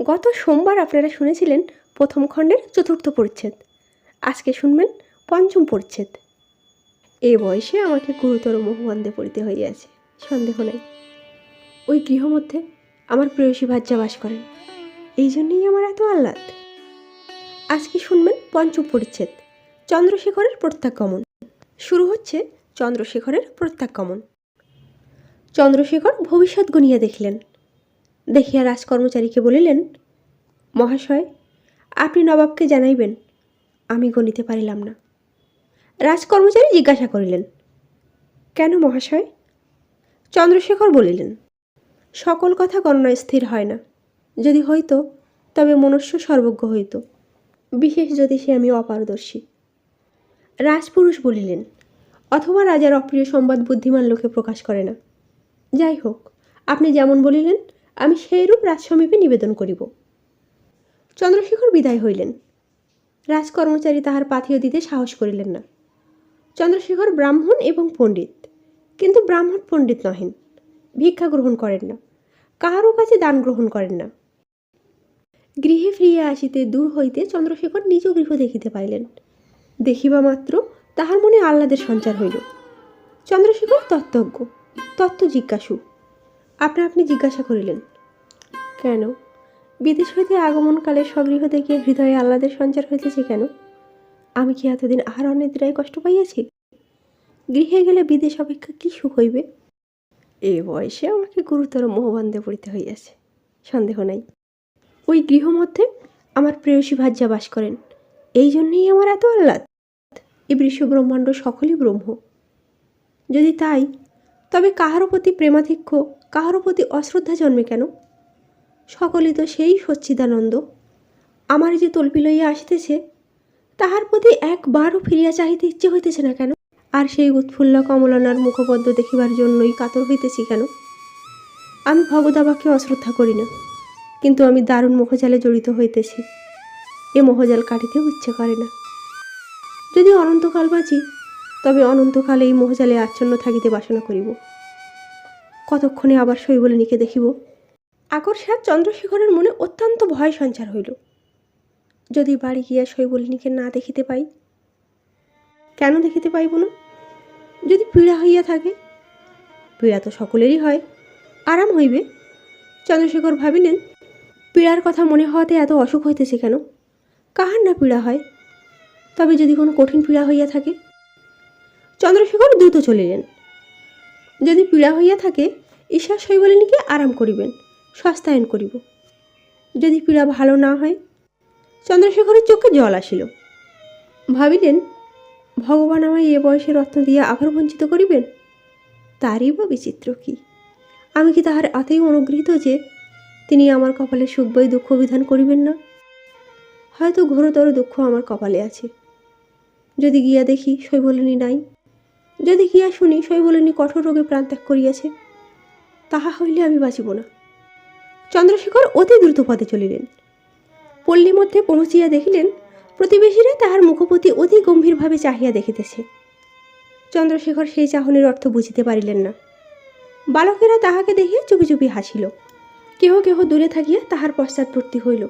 গত সোমবার আপনারা শুনেছিলেন প্রথম খণ্ডের চতুর্থ পরিচ্ছেদ। আজকে শুনবেন পঞ্চম পরিচ্ছেদ। এ বয়সে আমাকে গুরুতর মোহবন্ধে পড়িতে হইয়াছে, সন্দেহ নাই। ওই গৃহমধ্যে আমার প্রেয়সী ভাজ্যা বাস করেন। এই জন্যই আমার এত আহ্লাদ। আজকে শুনবেন পঞ্চম পরিচ্ছেদ, চন্দ্রশেখরের প্রত্যাগমন। শুরু হচ্ছে চন্দ্রশেখরের প্রত্যাগমন। চন্দ্রশেখর ভবিষ্যৎ গণিয়া দেখিলেন। দেখিয়া রাজকর্মচারীকে বলিলেন, মহাশয়, আপনি নবাবকে জানাইবেন, আমি গণিতে পারিলাম না। রাজকর্মচারী জিজ্ঞাসা করিলেন, কেন মহাশয়? চন্দ্রশেখর বলিলেন, সকল কথা গণনায় স্থির হয় না, যদি হইতো, তবে মনুষ্য সর্বজ্ঞ হইত, বিশেষ যদি সে আমি অপারদর্শী। রাজপুরুষ বলিলেন, অথবা রাজার অপ্রিয় সংবাদ বুদ্ধিমান লোকে প্রকাশ করে না। যাই হোক, আপনি যেমন বলিলেন আমি সেইরূপ রাজসমীপে নিবেদন করিব। চন্দ্রশেখর বিদায় হইলেন। রাজকর্মচারী তাহার পাথিও দিতে সাহস করিলেন না। চন্দ্রশেখর ব্রাহ্মণ এবং পণ্ডিত, কিন্তু ব্রাহ্মণ পণ্ডিত নহেন, ভিক্ষা গ্রহণ করেন না, কাহারও কাছে দান গ্রহণ করেন না। গৃহে ফিরিয়া আসিতে দূর হইতে চন্দ্রশেখর নিজ গৃহ দেখিতে পাইলেন। দেখিবা মাত্র তাহার মনে আহ্লাদের সঞ্চার হইল। চন্দ্রশেখর তত্ত্বজ্ঞ, তত্ত্ব জিজ্ঞাসু আপনা আপনি জিজ্ঞাসা করিলেন। কেন? বিদেশ হইতে আগমনকালে স্বগৃহ দেখিয়া হৃদয়ে আহ্লাদের সঞ্চার হইতেছে কেন? আমি কি এতদিন আহার অনিদ্রায় কষ্ট পাইয়াছি? গৃহে গেলে বিদেশ অপেক্ষা কি সুখ হইবে? এ বয়সে আমাকে গুরুতর মোহবন্ধে পড়িতে হইয়াছে। সন্দেহ নাই। ওই গৃহমধ্যে আমার প্রেয়সী ভাজ্যা বাস করেন। এই জন্যেই আমার এত আহ্লাদ। এই বিশ্ব ব্রহ্মাণ্ড সকলই ব্রহ্ম। যদি তাই তবে কাহারও প্রতি প্রেমাধিক্য, কাহারও প্রতি অশ্রদ্ধা জন্মে কেন? সকলে তো সেই সচ্চিদানন্দ। আমার যে তল্পি লইয়া আসিতেছে, তাহার প্রতি একবারও ফিরিয়া চাহিতে ইচ্ছে হইতেছে না কেন? আর সেই উৎফুল্ল কমলনার মুখপদ্ম দেখিবার জন্যই কাতর হইতেছি কেন? আমি ভগদাবাকে অশ্রদ্ধা করি না, কিন্তু আমি দারুণ মোহজালে জড়িত হইতেছি। এ মোহজাল কাটিতে ইচ্ছে করে না। যদি অনন্তকাল বাঁচি তবে অনন্তকাল এই মোহজালে আচ্ছন্ন থাকিতে বাসনা করিব। কতক্ষণে আবার শৈবলিনীকে দেখিব? আকর্ষার চন্দ্রশেখরের মনে অত্যন্ত ভয় সঞ্চার হইল। যদি বাড়ি গিয়া শৈবলিনীকে না দেখিতে পাই? কেন দেখিতে পাইব না? যদি পীড়া হইয়া থাকে? পীড়া তো সকলেরই হয়। আরাম হইবে। চন্দ্রশেখর ভাবিলেন, পীড়ার কথা মনে হওয়াতে এত অসুখ হইতেছে কেন? কাহার না পীড়া হয়? তবে যদি কোনো কঠিন পীড়া হইয়া থাকে চন্দ্রশেখর দ্রুত চলিলেন। যদি পীড়া হইয়া থাকে ঈশ্বর শৈবলিনীকে আরাম করিবেন, সস্তায়ন করিব। যদি পীড়া ভালো না হয়, চন্দ্রশেখরের চোখে জল আসিল। ভাবিলেন, ভগবান আমায় এ বয়সে রত্ন দিয়া আবার বঞ্চিত করিবেন? তারই বা বিচিত্র কি? আমি কি তাহার এতই অনুগৃহীত যে, তিনি আমার কপালে সুখ বই দুঃখ বিধান করিবেন না? হয়তো ঘোরতর দুঃখ আমার কপালে আছে। যদি গিয়া দেখি শৈবলিনী নাই যদি গিয়া শুনি শৈবলিনী কঠোর রোগে প্রাণত্যাগ করিয়াছে, তাহা হইলে আমি বাঁচিব না। চন্দ্রশেখর অতি দ্রুত পথে চলিলেন। পল্লী মধ্যে পৌঁছিয়া দেখিলেন, প্রতিবেশীরা তাহার মুখপতি অতি গম্ভীরভাবে চাহিয়া দেখিতেছে। চন্দ্রশেখর সেই চাহনির অর্থ বুঝিতে পারিলেন না। বালকেরা তাহাকে দেখিয়া চুপি চুপি হাসিল। কেহ কেহ দূরে থাকিয়া তাহার পশ্চাৎবর্তী হইল।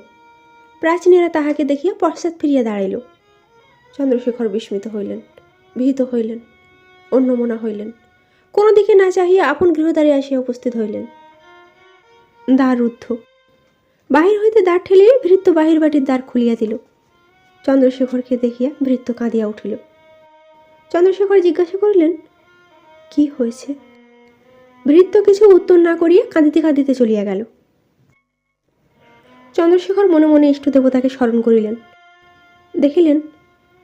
প্রাচীনেরা তাহাকে দেখিয়া পশ্চাৎ ফিরিয়া দাঁড়াইল। চন্দ্রশেখর বিস্মিত হইলেন, ভীত হইলেন। অন্যমনা হইলেন। কোনো দিকে না চাহিয়া আপন গৃহদ্বারে আসিয়া উপস্থিত হইলেন। দ্বার রুদ্ধ। বাহির হইতে দ্বার ঠেলিয়ে ভৃত্য বাহির বাটির দ্বার খুলিয়া দিল। চন্দ্রশেখরকে দেখিয়া ভৃত্য কাঁদিয়া উঠিল। চন্দ্রশেখর জিজ্ঞাসা করিলেন, কি হয়েছে? ভৃত্য কিছু উত্তর না করিয়া কাঁদিতে কাঁদিতে চলিয়া গেল। চন্দ্রশেখর মনে মনে ইষ্ট দেবতাকে স্মরণ করিলেন। দেখিলেন,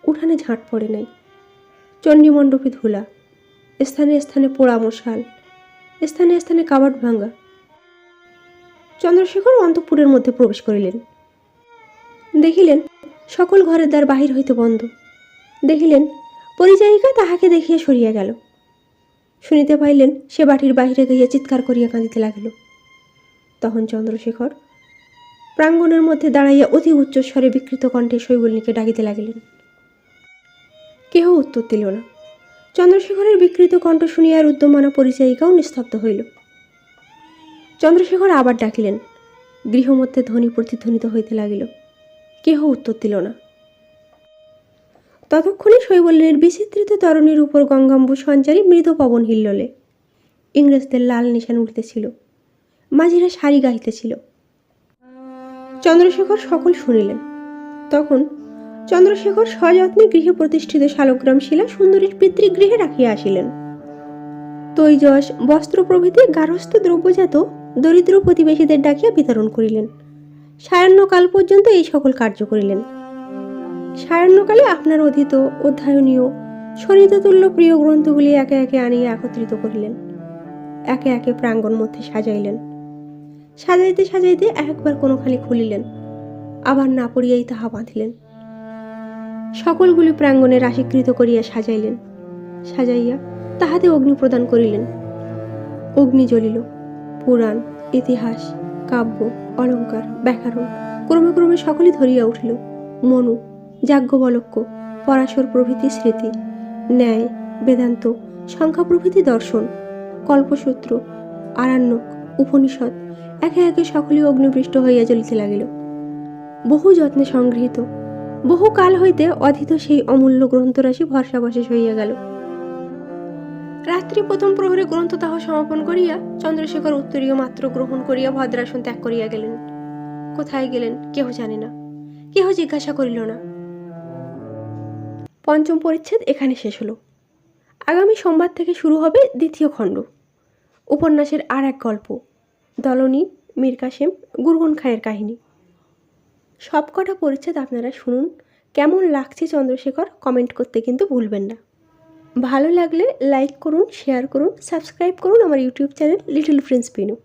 উঠানে ঝাঁট পড়ে নাই। চণ্ডীমণ্ডপে ধুলা, স্থানে স্থানে পোড়া মশাল, স্থানে স্থানে কাবাট ভাঙ্গা। চন্দ্রশেখর অন্তঃপুরের মধ্যে প্রবেশ করিলেন। দেখিলেন, সকল ঘরের দ্বার বাহির হইতে বন্ধ। দেখিলেন পরিচারিকা তাহাকে দেখিয়া সরিয়া গেল। শুনিতে পাইলেন, সে বাটির বাহিরে গিয়া চিৎকার করিয়া কাঁদিতে লাগিল। তখন চন্দ্রশেখর প্রাঙ্গণের মধ্যে দাঁড়াইয়া অতি উচ্চস্বরে বিকৃত কণ্ঠে শৈবলিনীকে ডাকিতে লাগিলেন। কেহ উত্তর দিল না। চন্দ্রশেখরের বিকৃত কণ্ঠ শুনিয়া রুদ্যমানা পরিচারিকাও নিস্তব্ধ হইল। চন্দ্রশেখর আবার ডাকিলেন। গৃহমধ্যে ধ্বনি প্রতিধ্বনিত হইতে লাগিল। কেহ উত্তর দিল না। ততক্ষণে শৈবল্যের বিচিত্রিত তরণীর উপর গঙ্গাম্বু সঞ্চারী মৃত পবন হিল্লোলে। ইংরেজদের লাল নিশান উঠতেছিল। মাঝিরা শাড়ি গাইতেছিল চন্দ্রশেখর সকল শুনিলেন। তখন চন্দ্রশেখর সযত্নে গৃহে প্রতিষ্ঠিত শালগ্রাম শিলা সুন্দরীর পিতৃগৃহে রাখিয়া আসিলেন। তৈজস বস্ত্র প্রভৃতি গার্হস্থ্য দ্রব্যজাত দরিদ্র প্রতিবেশীদের ডাকিয়া বিতরণ করিলেন। সায়াহ্নকাল পর্যন্ত এই সকল কার্য করিলেন। সায়ান্নকালে আপনার অধীত অধ্যয়নীয় সরিততুল্য প্রিয় গ্রন্থগুলি একে একে আনিয়া একত্রিত করিলেন। একে একে প্রাঙ্গণ মধ্যে সাজাইলেন। সাজাইতে সাজাইতে একবার কোনোখানি খুলিলেন। আবার না পড়িয়াই তাহা বাঁধিলেন। সকলগুলি প্রাঙ্গণে রাশিকৃত করিয়া সাজাইলেন। সাজাইয়া তাহাতে অগ্নি প্রদান করিলেন। অগ্নি জ্বলিল। পুরাণ, ইতিহাস, কাব্য, অলঙ্কার, ব্যাকরণ, ক্রমে ক্রমে সকলই ধরিয়া উঠিল। মনু যাজ্ঞবলক্য পরাশর প্রভৃতি স্মৃতি, ন্যায়, বেদান্ত, সংখ্যা প্রভৃতি দর্শন, কল্পসূত্র আরণ্যক উপনিষদ, একে একে সকলেই অগ্নিবৃষ্ট হইয়া জ্বলিতে লাগিল। বহু যত্নে সংগৃহীত বহু কাল হইতে অধীত সেই অমূল্য গ্রন্থরাশি ভরসাবশেষ হইয়া গেল। রাত্রি প্রথম প্রহরে গ্রন্থ তাহ সমাপন করিয়া চন্দ্রশেখর উত্তরীয় মাত্র গ্রহণ করিয়া ভদ্রাসন ত্যাগ করিয়া গেলেন। কোথায় গেলেন কেহ জানে না, কেহ জিজ্ঞাসা করিল না। পঞ্চম পরিচ্ছেদ এখানে শেষ হলো। আগামী সোমবার থেকে শুরু হবে দ্বিতীয় খণ্ড। উপন্যাসের আর এক গল্প, দলনী, মীর কাসেম গুরগুন খায়ের কাহিনী। সবকটা পরিচ্ছেদ আপনারা শুনুন। কেমন লাগছে চন্দ্রশেখর? কমেন্ট করতে কিন্তু ভুলবেন না। ভালো লাগলে লাইক করুন, শেয়ার করুন, সাবস্ক্রাইব করুন আমার YouTube channel little prince Pinu.